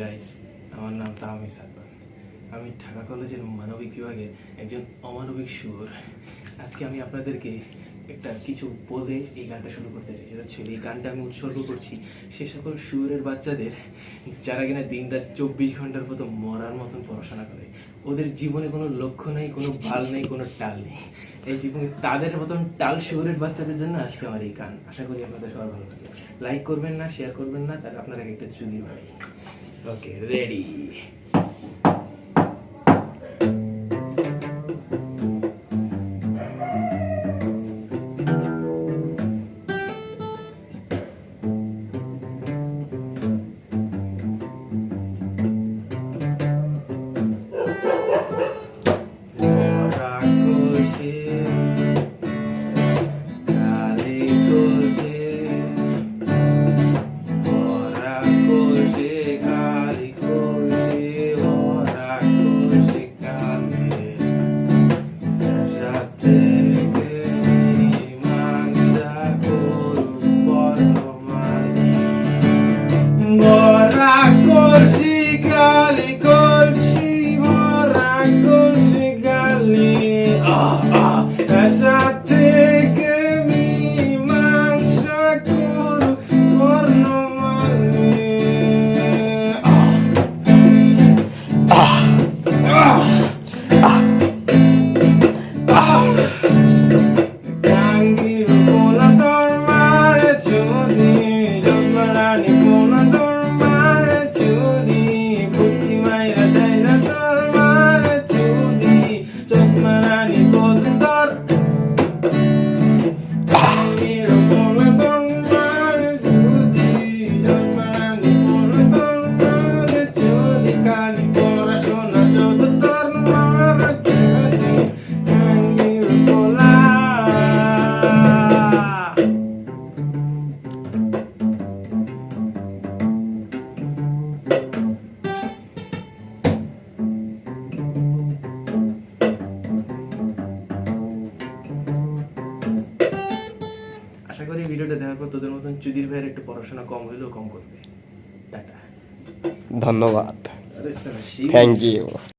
Guys আমার নাম তাহমি সাদমান আমি ঢাকা কলেজের মানবিক বিভাগে একজন অমানবিক সুর আজকে আমি আপনাদেরকে একটা কিছু বলে এই গানটা শুরু করতে চাই। সেটা ছিল এই গানটা আমি উৎসর্গ করছি সে সকল সুরের বাচ্চাদের, যারা কিনা দিনটা চব্বিশ ঘণ্টার মতো মরার মতন পড়াশোনা করে। ওদের জীবনে কোনো লক্ষ্য নেই, কোনো ভালো নেই, কোনো টাল নেই। এই জীবনে তাদের মতন টাল সুরের বাচ্চাদের জন্য আজকে আমার এই গান। আশা করি আপনাদের সবার ভালো লাগে লাইক করবেন না শেয়ার করবেন না, তাহলে আপনারা একটা চুরি ভাই Ok, ready. আশা থেকে мене ніколи. আশা করি ভিডিওটা দেখার পর তোদের মতন চুদির ভাইয়ের একটু পড়াশোনা কম হইলেও কম করবে। টাটা। ধন্যবাদ। Thank you